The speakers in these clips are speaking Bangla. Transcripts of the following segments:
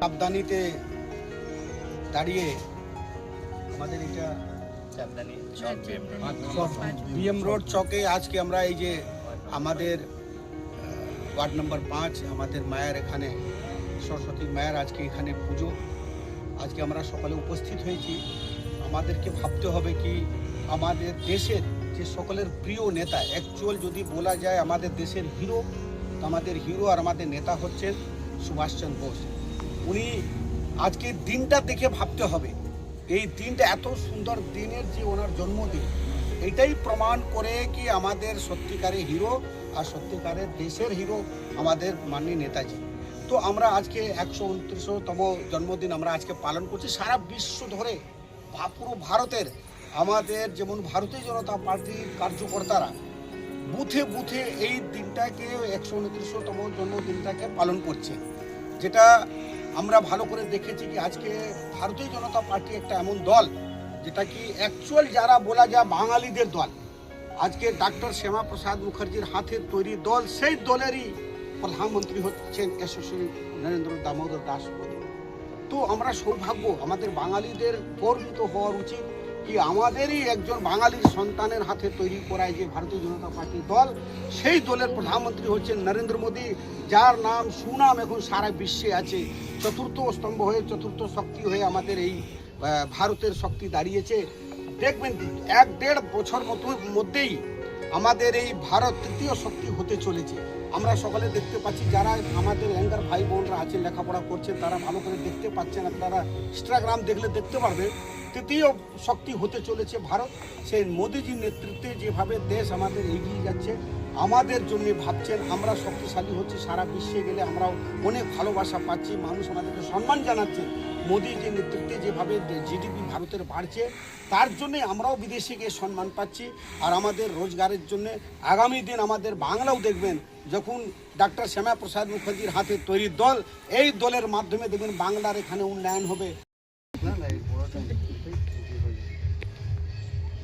সাবধানীতে দাঁড়িয়ে আমাদের এটা বিএম বিএম রোড চকে আজকে আমরা এই যে আমাদের ওয়ার্ড নম্বর পাঁচ আমাদের মায়ের এখানে সরস্বতী মায়ের আজকে এখানে পুজো। আজকে আমরা সকালে উপস্থিত হয়েছি। আমাদেরকে ভাবতে হবে কি আমাদের দেশের যে সকলের প্রিয় নেতা অ্যাকচুয়াল যদি বলা যায় আমাদের দেশের হিরো আমাদের হিরো আর আমাদের নেতা হচ্ছেন সুভাষচন্দ্র বোস। উনি আজকের দিনটা দেখে ভাবতে হবে। এই দিনটা এত সুন্দর দিনের যে ওনার জন্মদিন, এটাই প্রমাণ করে কি আমাদের সত্যিকারের হিরো আর সত্যিকারের দেশের হিরো আমাদের মাননীয় নেতাজি। তো আমরা আজকে একশো উনত্রিশতম জন্মদিন আমরা আজকে পালন করছি। সারা বিশ্ব ধরে পুরো ভারতের আমাদের যেমন ভারতীয় জনতা পার্টির কার্যকর্তারা বুথে বুথে এই দিনটাকে, একশো উনত্রিশতম জন্মদিনটাকে পালন করছে। যেটা আমরা ভালো করে দেখেছি যে আজকে ভারতীয় জনতা পার্টি একটা এমন দল যেটা কি অ্যাকচুয়াল যারা বলা যায় বাঙালিদের দল। আজকে ডাক্তার শ্যামাপ্রসাদ মুখার্জির হাতের তৈরি দল, সেই দলেরই প্রধানমন্ত্রী হচ্ছেন যশস্বী নরেন্দ্র দামোদর দাস তো আমরা সৌভাগ্য, আমাদের বাঙালিদের গর্বিত হওয়ার উচিত। কি আমাদেরই একজন বাঙালির সন্তানের হাতে তৈরি করায় যে ভারতীয় জনতা পার্টির দল, সেই দলের প্রধানমন্ত্রী হচ্ছেন নরেন্দ্র মোদী, যার নাম সুনাম এখন সারা বিশ্বে আছে। চতুর্থ স্তম্ভ হয়ে, চতুর্থ শক্তি হয়ে আমাদের এই ভারতের শক্তি দাঁড়িয়েছে। দেখবেন, এক দেড় বছর মতো, মধ্যেই আমাদের এই ভারত তৃতীয় শক্তি হতে চলেছে। আমরা সকালে দেখতে পাচ্ছি, যারা আমাদের ইয়াঙ্গার ভাই বোনরা আছেন, লেখাপড়া করছেন, তারা ভালো করে দেখতে পাচ্ছেন, আপনারা ইনস্টাগ্রাম দেখলে দেখতে পারবেন। তৃতীয় শক্তি হতে চলেছে ভারত। সেই মোদিজির নেতৃত্বে যেভাবে দেশ আমাদের এগিয়ে যাচ্ছে, আমাদের জন্য ভাবছেন, আমরা শক্তিশালী হচ্ছি, সারা বিশ্বে গেলে আমরাও অনেক ভালোবাসা পাচ্ছি, মানুষ আমাদেরকে সম্মান জানাচ্ছে। মোদিজির নেতৃত্বে যেভাবে জিডিপি ভারতের বাড়ছে, তার জন্যে আমরাও বিদেশে গিয়ে সম্মান পাচ্ছি। আর আমাদের রোজগারের জন্য আগামী দিন আমাদের বাংলাও দেখবেন, যখন ডাক্তার শ্যামা প্রসাদ মুখার্জির হাতে তৈরি দল, এই দলের মাধ্যমে দেখবেন বাংলার এখানে উন্নয়ন হবে।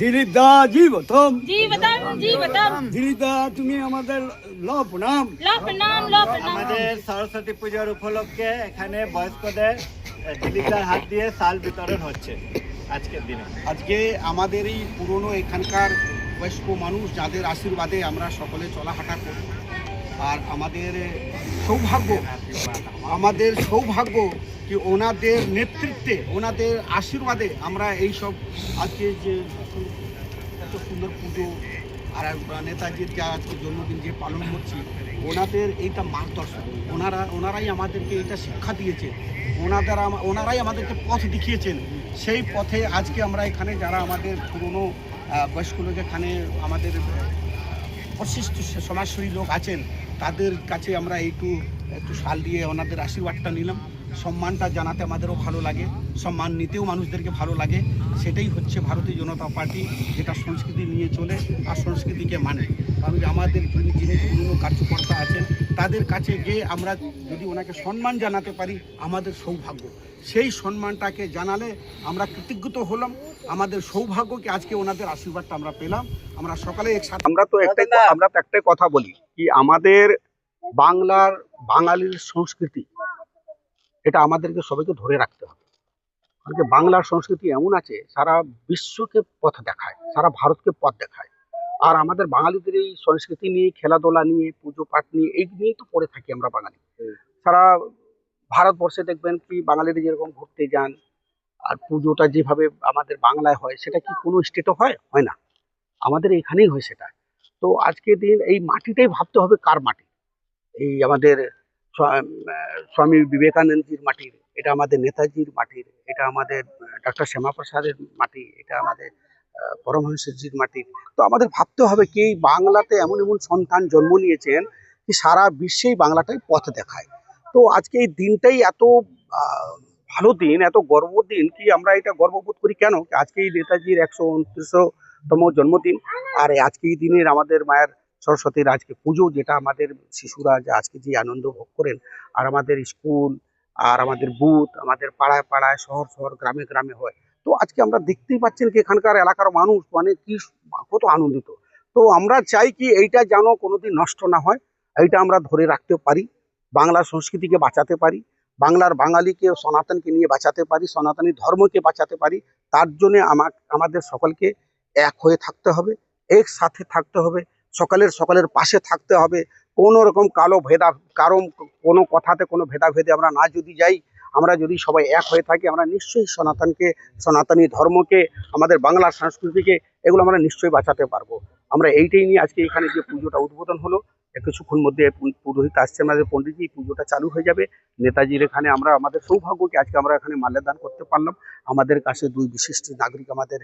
দিলীপ দা জীবতম। জীবতম জীবতম। দিলীপ দা তুমি আমাদের ল নাম ল প্রণাম ল প্রণাম আমাদের সরস্বতী পূজার উপলক্ষে এখানে বয়স্কদের দিলীপ দার হাত দিয়ে সাল বিতরণ হচ্ছে আজকের দিনে। আজকে আমাদের এই পুরনো এখানকার বয়স্ক মানুষ যাদের আশীর্বাদে আমরা সকলে চলাফেরা করি আর আমাদের সৌভাগ্য আমাদের সৌভাগ্য কি ওনাদের নেতৃত্বে ওনাদের আশীর্বাদে আমরা এই সব আজকে যে সুন্দর পুজো আর নেতাজির যা আজকে জন্মদিন যে পালন করছি, ওনাদের এইটা মার্গদর্শন। ওনারা, ওনারাই আমাদেরকে এটা শিক্ষা দিয়েছে ওনাদের ওনারাই আমাদেরকে পথ দেখিয়েছেন। সেই পথে আজকে আমরা এখানে যারা আমাদের পুরনো লোক এখানে আমাদের প্রশিষ্ট সমাজসেবী লোক আছেন, তাদের কাছে আমরা একটু একটু শাল দিয়ে ওনাদের আশীর্বাদটা নিলাম। সম্মানটা জানাতে আমাদেরও ভালো লাগে, সম্মান নিতেও মানুষদেরকে ভালো লাগে। সেটাই হচ্ছে ভারতীয় জনতা পার্টি, যেটা সংস্কৃতি নিয়ে চলে আর সংস্কৃতিকে মানে। কারণ আমাদের যিনি যিনি পুরনো কার্যকর্তা আছেন, তাদের কাছে গিয়ে আমরা যদি ওনাকে সম্মান জানাতে পারি, আমাদের সৌভাগ্য। সেই সম্মানটাকে জানালে আমরা কৃতজ্ঞত হলাম। আমাদের সৌভাগ্যকে আজকে ওনাদের আশীর্বাদটা আমরা পেলাম। আমরা সকালে একসাথে আমরা তো একটাই আমরা তো একটাই কথা বলি, কি আমাদের বাংলার বাঙালির সংস্কৃতি এটা আমাদেরকে সবাইকে ধরে রাখতে হবে। কারণ কি বাংলার সংস্কৃতি এমন আছে সারা বিশ্বকে পথ দেখায় সারা ভারতকে পথ দেখায়। আর আমাদের বাঙালিদের এই সংস্কৃতি নিয়ে খেলাধুলা নিয়ে পুজো পাঠ নিয়ে এই নিয়েই তো পড়ে থাকি আমরা বাঙালি। সারা ভারতবর্ষে দেখবেন কি বাঙালিরা যেরকম ঘুরতে যান আর পুজোটা যেভাবে আমাদের বাংলায় হয় সেটা কি কোনো স্টেটও হয়? হয় না। আমাদের এখানেই হয় সেটা। তো আজকে দিন এই মাটিটাই ভাবতে হবে কার মাটি? এই আমাদের স্বামী বিবেকানন্দজির মাটির, এটা আমাদের নেতাজির মাটির, এটা আমাদের ডক্টর শ্যামাপ্রসাদের মাটি এটা আমাদের পরমহংসজির মাটির। তো আমাদের ভাবতে হবে কি বাংলাতে এমন এমন সন্তান জন্ম নিয়েছেন কি সারা বিশ্বেই বাংলাটাই পথ দেখায়। তো আজকে এই দিনটাই এত ভালো দিন, এত গর্ব দিন কি আমরা এটা গর্ববোধ করি কেন? আজকে এই নেতাজির একশো উনত্রিশতম জন্মদিন, আর আজকে এই দিনের আমাদের মায়ের সরস্বতীর আজকে পুজো, যেটা আমাদের শিশুরা যে আজকে যে আনন্দ ভোগ করেন, আর আমাদের স্কুল, আর আমাদের বুথ, আমাদের পাড়ায় পাড়ায়, শহর শহর, গ্রামে গ্রামে হয়। তো আজকে আমরা দেখতেই পাচ্ছেন কি এখানকার এলাকার মানুষ মানে কি কত আনন্দিত। তো আমরা চাই কি এইটা যেন কোনোদিন নষ্ট না হয়, এইটা আমরা ধরে রাখতে পারি বাংলা সংস্কৃতিকে বাঁচাতে পারি, বাংলার বাঙালিকে, সনাতনকে নিয়ে বাঁচাতে পারি, সনাতনী ধর্মকে বাঁচাতে পারি, তার জন্য আমা আমাদের সকলকে এক হয়ে থাকতে হবে, একসাথে থাকতে হবে সকালের সকালের পাশে থাকতে হবে। কোনো রকম কালো ভেদা, কারও কোনো কথাতে কোনো ভেদাভেদে আমরা না যদি যাই, আমরা যদি সবাই এক হয়ে থাকি, আমরা নিশ্চয়ই সনাতনকে, সনাতনী ধর্মকে, আমাদের বাংলার সংস্কৃতিকে, এগুলো আমরা নিশ্চয়ই বাঁচাতে পারব। আমরা এইটাই নিয়ে আজকে এখানে যে পুজোটা উদ্বোধন হলো কিছুক্ষণ মধ্যে পুরোহিত আসছে আমাদের পণ্ডিতজি পুজোটা চালু হয়ে যাবে। নেতাজির এখানে আমরা, আমাদের সৌভাগ্যকে আজকে আমরা এখানে মাল্যদান করতে পারলাম। আমাদের কাছে দুই বিশিষ্ট নাগরিক আমাদের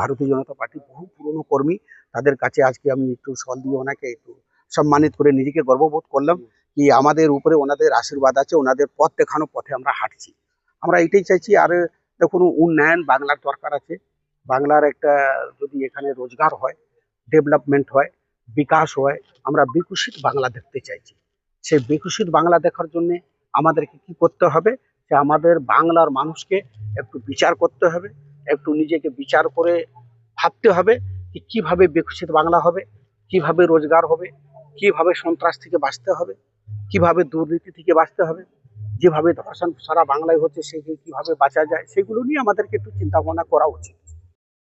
ভারতীয় জনতা পার্টি বহু পুরনো কর্মী। তাদের কাছে আজকে আমি একটু সল দিয়ে ওনাকে একটু সম্মানিত করে নিজেকে গর্ববোধ করলাম কি আমাদের উপরে ওনাদের আশীর্বাদ আছে, ওনাদের পথ দেখানো পথে আমরা হাঁটছি। আমরা এটাই চাইছি, আর দেখুন, উন্নয়ন বাংলার দরকার আছে। বাংলার একটা যদি এখানে রোজগার হয়, ডেভেলপমেন্ট হয় বিকাশ হয়, আমরা বিকশিত বাংলা দেখতে চাইছি। সেই বিকশিত বাংলা দেখার জন্য আমাদেরকে কি করতে হবে? যে আমাদের বাংলার মানুষকে একটু বিচার করতে হবে, একটু নিজেকে বিচার করে ভাবতে হবে যে কীভাবে বিকশিত বাংলা হবে, কীভাবে রোজগার হবে, কীভাবে সন্ত্রাস থেকে বাঁচতে হবে, কীভাবে দুর্নীতি থেকে বাঁচতে হবে, যেভাবে ধর্ষণ সারা বাংলায় হচ্ছে সেগুলো কীভাবে বাঁচা যায়, সেগুলো নিয়ে আমাদেরকে একটু চিন্তা ভাবনা করা উচিত।